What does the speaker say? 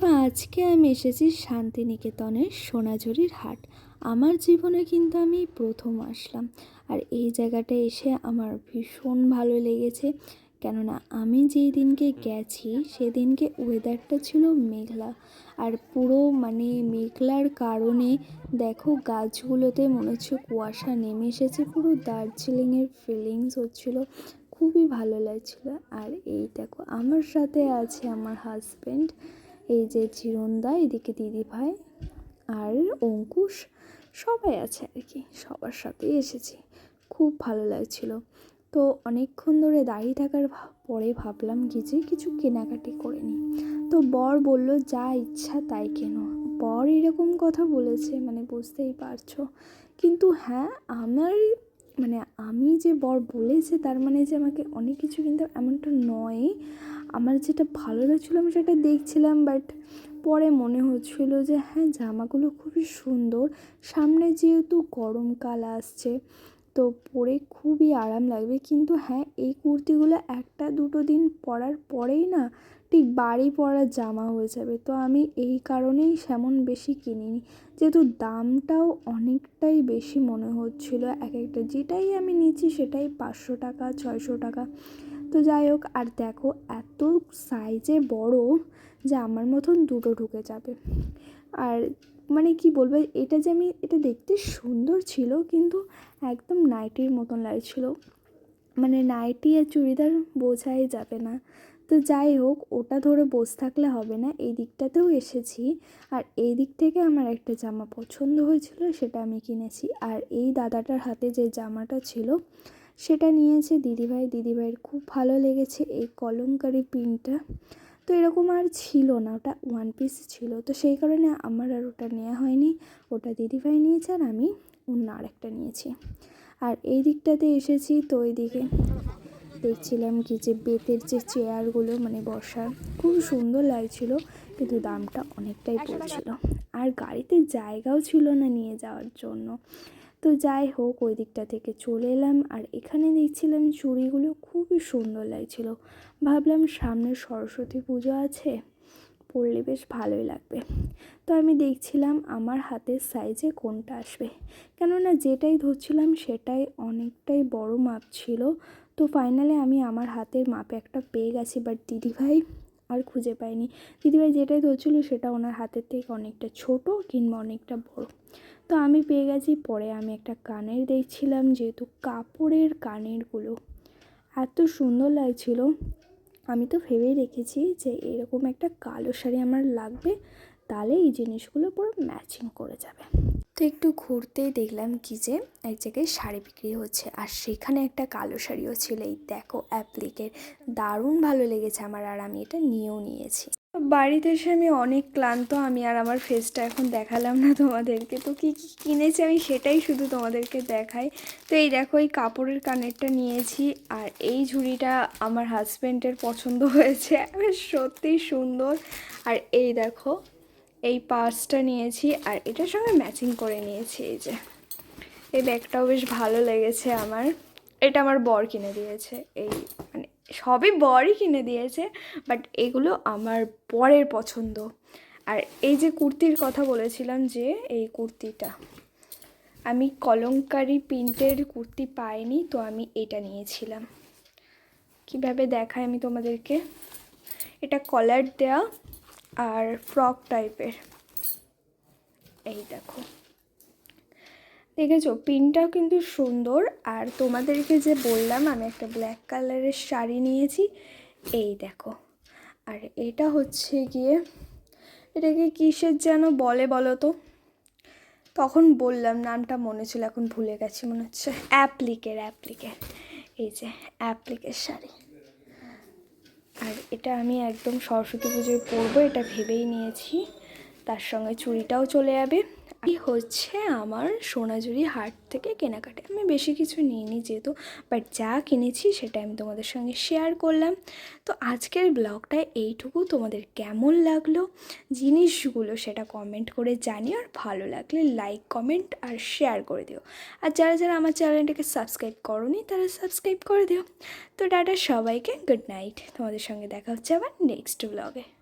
তো আজকে আমি এসেছি শান্তিনিকেতনের সোনাঝুরির হাট। আমার জীবনে কিন্তু আমি প্রথম আসলাম। আর এই জায়গাটা এসে আমার ভীষণ ভালো লেগেছে। কেননা আমি যেই দিনকে গেছি, সেদিনকে ওয়েদারটা ছিল মেঘলা। আর পুরো মানে মেঘলার কারণে দেখো, গাছগুলোতে মনে হচ্ছে কুয়াশা নেমে এসেছে। পুরো দার্জিলিংয়ের ফিলিংস হচ্ছিল, খুবই ভালো লাগছিল। আর এই দেখো, আমার সাথে আছে আমার হাজব্যান্ড এই যে চিরন্দা, এদিকে দিদি ভাই আর অঙ্কুশ, সবাই আছে আর কি, সবার সাথেই এসেছি। খুব ভালো লাগছিল। তো অনেকক্ষণ ধরে দাঁড়িয়ে থাকার পরে ভাবলাম কি যে কিছু কেনাকাটি করে নিই। তো বর বলল, যা ইচ্ছা তাই কেন। বর এরকম কথা বলেছে মানে বুঝতেই পারছ। কিন্তু হ্যাঁ আমার মানে আমি যে বর বলেছে, তার মানে যে আমাকে অনেক কিছু কিন্তু এমনটা নয়। আমার যেটা ভালো লাগছিল আমি সেটা দেখছিলাম বাট পরে মনে হচ্ছিল যে হ্যাঁ জামাগুলো খুবই সুন্দর। সামনে যেহেতু গরমকাল আসছে, তো পরে খুবই আরাম লাগবে। কিন্তু হ্যাঁ এই কুর্তিগুলো একটা দুটো দিন পরার পরেই না ঠিক বাড়ি পরার জামা হয়ে যাবে। তো আমি এই কারণেই সেমন বেশি কিনিনি। যেহেতু দামটাও অনেকটাই বেশি মনে হচ্ছিল এক একটা যেটাই আমি নিচ্ছি সেটাই পাঁচশো টাকা, ছয়শো টাকা। তো যাই হোক, আর দেখো এত সাইজে বড় যে আমার মতন দুটো ঢুকে যাবে। আর মানে কি বলব, এটা যে আমি, এটা দেখতে সুন্দর ছিল, কিন্তু একদম নাইটির মতন লাগছিল। মানে নাইটি আর চুড়িদার বোঝাই যাবে না। তো যাই হোক, ওটা ধরে বসে থাকলে হবে না। এই দিকটাতেও এসেছি, আর এই দিক থেকে আমার একটা জামা পছন্দ হয়েছিল, সেটা আমি কিনেছি। আর এই দাদাটার হাতে যে জামাটা ছিল সেটা নিয়েছে দিদিভাই। দিদিভাইয়ের খুব ভালো লেগেছে এই কলমকারি প্রিন্টটা তো এরকম আর ছিল না, ওটা ওয়ান পিস ছিল। তো সেই কারণে আমার আর ওটা নেওয়া হয়নি। ওটা দিদিভাই নিয়েছে আর আমি অন্য আরেকটা নিয়েছি। আর এই দিকটাতে এসেছি তো ওইদিকে দেখছিলাম কি যে বেতের যে চেয়ারগুলো মানে বসার, খুব সুন্দর লাগছিল, কিন্তু দামটা অনেকটাই পড়ছিল। আর গাড়িতে জায়গাও ছিল না নিয়ে যাওয়ার জন্য। তো যাই হোক, ওই দিকটা থেকে চলে এলাম। আর এখানে দেখছিলাম চুড়িগুলো খুবই সুন্দর লাগছিল। ভাবলাম সামনে সরস্বতী পুজো আছে, পরলে বেশ ভালোই লাগবে। তো আমি দেখছিলাম আমার হাতের সাইজে কোনটা আসবে। কেননা যেটাই ধরছিলাম সেটাই অনেকটাই বড় মাপ ছিল। তো ফাইনালে আমি আমার হাতের মাপে একটা পেয়ে গেছি। বাট দিদিভাই আর খুঁজে পাইনি। দিদিভাই যেটাই ধরছিল সেটা ওনার হাতের থেকে অনেকটা ছোট কিংবা অনেকটা বড়। তো আমি পেয়ে গেছি, পরে আমি একটা কানের দেখছিলাম, যেহেতু কাপড়ের কানেরগুলো। এত সুন্দর লাগছিল। আমি তো ভেবেই রেখেছি যে এরকম একটা কালো শাড়ি আমার লাগবে। তাহলে এই জিনিসগুলো পুরো ম্যাচিং করে যাবে। তো একটু ঘুরতেই দেখলাম কি যে এক জায়গায় শাড়ি বিক্রি হচ্ছে আর সেখানে একটা কালো শাড়িও ছিল। এই দেখো অ্যাপ্লিকের দারুণ ভালো লেগেছে আমার আর আমি এটা নিয়েও নিয়েছি। বাড়িতে এসে আমি অনেক ক্লান্ত, আমি আর আমার ফেসটা এখন দেখালাম না তোমাদেরকে। তো কী কী কিনেছি আমি সেটাই শুধু তোমাদেরকে দেখাই। তো এই দেখো, এই কাপড়ের কানেরটা নিয়েছি আর এই ঝুড়িটা আমার হাজব্যান্ডের পছন্দ হয়েছে। বেশ সত্যিই সুন্দর। আর এই দেখো এই পার্সটা নিয়েছি আর এটার সঙ্গে ম্যাচিং করে নিয়েছি এই যে। এই ব্যাগটাও বেশ ভালো লেগেছে আমার। এটা আমার বর কিনে দিয়েছে। এই মানে সবই বরই কিনে দিয়েছে, বাট এগুলো আমার বরের পছন্দ। আর এই যে কুর্তির কথা বলেছিলাম যে, এই কুর্তিটা। আমি কলঙ্কারি প্রিন্টের কুর্তি পাইনি, তো আমি এটা নিয়েছিলাম। কীভাবে দেখাই আমি তোমাদেরকে? এটা কলার দেয়া আর ফ্রক টাইপের। এই দেখো। দেখেছ, পিনটাও কিন্তু সুন্দর। আর তোমাদেরকে যে বললাম, আমি একটা ব্ল্যাক কালারের শাড়ি নিয়েছি। এই দেখো। আর এটা হচ্ছে গিয়ে, এটাকে কিসের যেন বলে বলো তো? তখন বললাম, নামটা মনে ছিল, এখন ভুলে গেছি মনে হচ্ছে। অ্যাপ্লিকের অ্যাপ্লিকের। এই যে, অ্যাপ্লিকের শাড়ি। আর এটা আমি একদম সরস্বতী পুজোয় পরবো, এটা ভেবেই নিয়েছি। তার সঙ্গে চুড়িটাও চলে যাবে। এই হচ্ছে আমার সোনাঝুরি হাট থেকে কেনাকাটা। আমি বেশি কিছু নিইনি যেহেতু বাট যা কিনেছি সেটা আমি তোমাদের সঙ্গে শেয়ার করলাম। তো আজকের ব্লগটা এইটুকু। তোমাদের কেমন লাগল? জিনিসগুলো সেটা কমেন্ট করে জানিও। আর ভালো লাগলে লাইক কমেন্ট আর শেয়ার করে দিও। আর যারা যারা আমার চ্যানেলটাকে সাবস্ক্রাইব করনি, তারা সাবস্ক্রাইব করে দিও। তো টাটা সবাইকে। গুড নাইট তোমাদের সঙ্গে দেখা হচ্ছে আবার নেক্সট ব্লগে